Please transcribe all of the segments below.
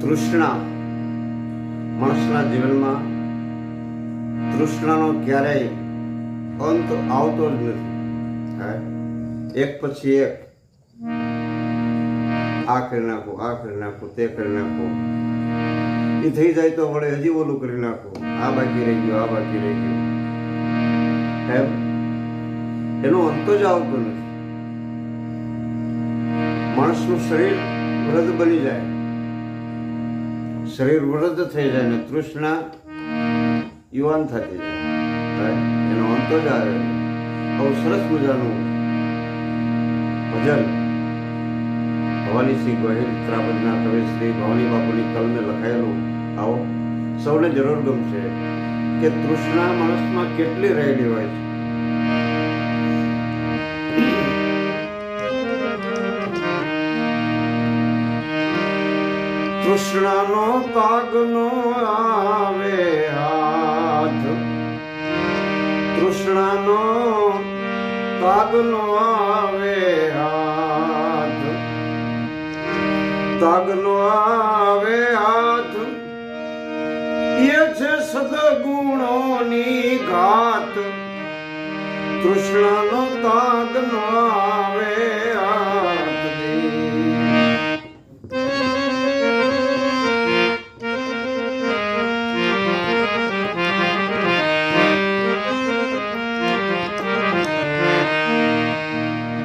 તૃષ્ણા માણસના જીવનમાં તૃષ્ણાનો ક્યારેય અંત આવતો જ નથી. એક પછી એક. આ કરી નાખું, આ કરી નાખું, તે કરી નાખું. એ થઈ જાય તો વળે હજી ઓલું કરી નાખું. આ બાકી રહી ગયું, આ બાકી રહી ગયું. એમ એનો અંત જ આવતો નથી. માણસનું શરીર વૃદ્ધ બની જાય. શરીર વૃદ્ધ થઈ જાય ને તૃષ્ણા યુવાન થતી જાય. એનો અંત જ આવે. બહુ સરસ મજાનું ભજન. ભવાનીસિંહ ગોહિલ ત્રાપદના કવિ શ્રી ભવાની બાપુની કલમે લખાયેલું. આવો, સૌને જરૂર ગમશે કે તૃષ્ણા માણસમાં કેટલી રહેલી હોય છે. તૃષ્ણાનો તાગનો આવે હાથ. તૃષ્ણાનો તાગનો આવે હાથ. તાગનો આવે હાથ. એ છે સદગુણોની ઘાત. તૃષ્ણાનો તાગનો આવે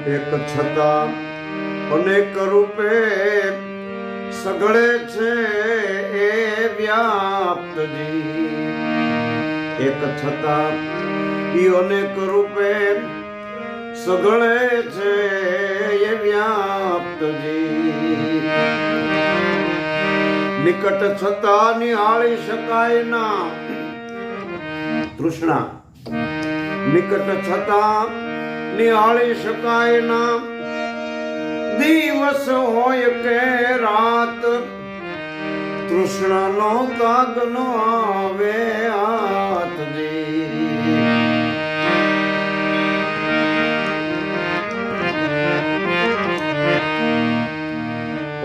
એક છતાં અનેક રૂપે સગળે છે એ વ્યાપ્તજી એક છતાં ઈ અનેક રૂપે સગળે છે એ વ્યાપ્તજી નિકટ છતાં નિહાળી શકાય ના. તૃષ્ણા, નિકટ છતાં નિહાળી શકાય ના. દિવસ હોય કે રાત, તૃષ્ણાનો તાગ નો આવે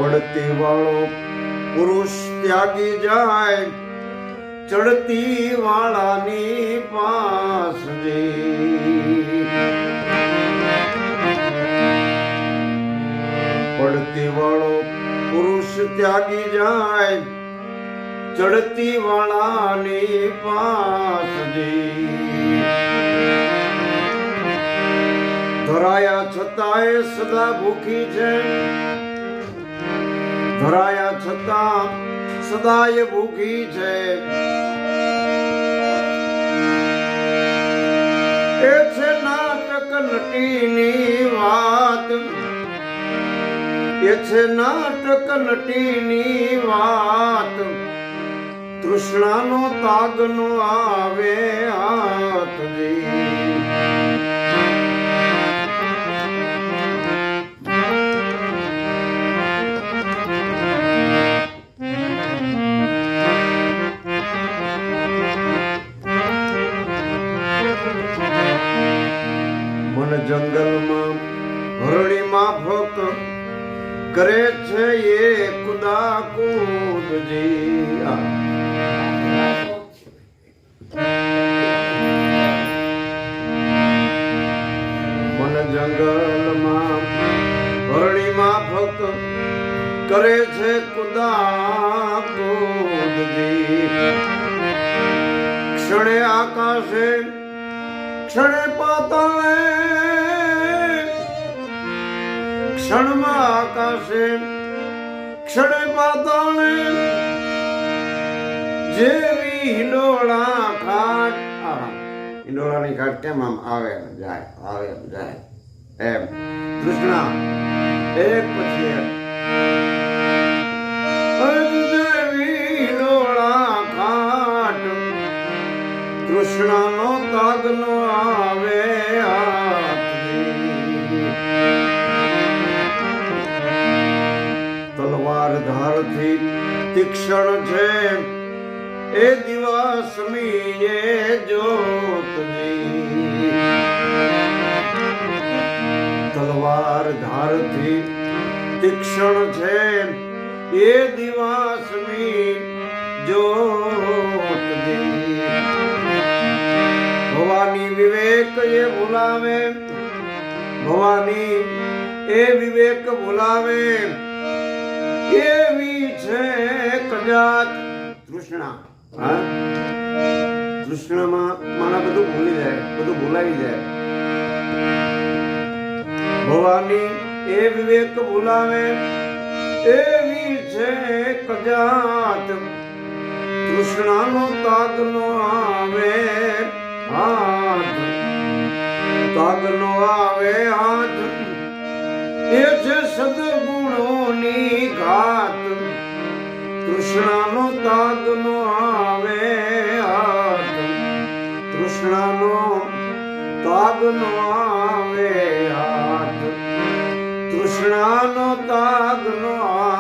પડતી વાળો પુરુષ ત્યાગી જાય, ચડતી વાળાની પાસ પડતી ચડતી વાળાની પાસ ધરાયા છતાંય સદા ભૂખી છે. ધરાયા છતાં સદાય ભૂખી છે. એ છે નાટક નટીની વાત. એ છે નાટક નટીની વાત. તૃષ્ણાનો તાગનો આવે હાથ મન જંગલમાં હરણી માફક કરે છે એ કુદા કુદજી આ. હરણી ભક્ત કરે છે કુદા ક્ષણે આકાશે, ક્ષણે પાતાળે ક્ષણમાં આકાશે, ક્ષણે પાતાળે જેવી હિંડોળા ખાટ હિંડોળાની ખાટ કેમ આમ આવે, જાય આવે, જાય. એમ, કૃષ્ણા એક પછી એક કૃષ્ણનો તાગનો આવે. તલવાર ધારથી તીક્ષણ છે એ દિવસમી એ જોતની ધારથી તીક્ષણ છે એ દિવાસમી જોત દી ભવાની વિવેક એ ભૂલાવે ભવાની એ વિવેક ભૂલાવે એવી છે કદાચ તૃષ્ણા. હા? તૃષ્ણામાં માણા બધું ભૂલી જાય, બધું ભૂલાવી જાય. ભવાની એ વિવેક ભૂલાવે એવી છે કજાત કૃષ્ણનો તાગ નો આવે હાથ. તાગનો આવે હાથ. એ છે સદગુણોની ઘાત. કૃષ્ણનો તાગ નો આવે હાથ. કૃષ્ણનો તાગ નો આવે હાથ. સ્નાનો તાગનો આ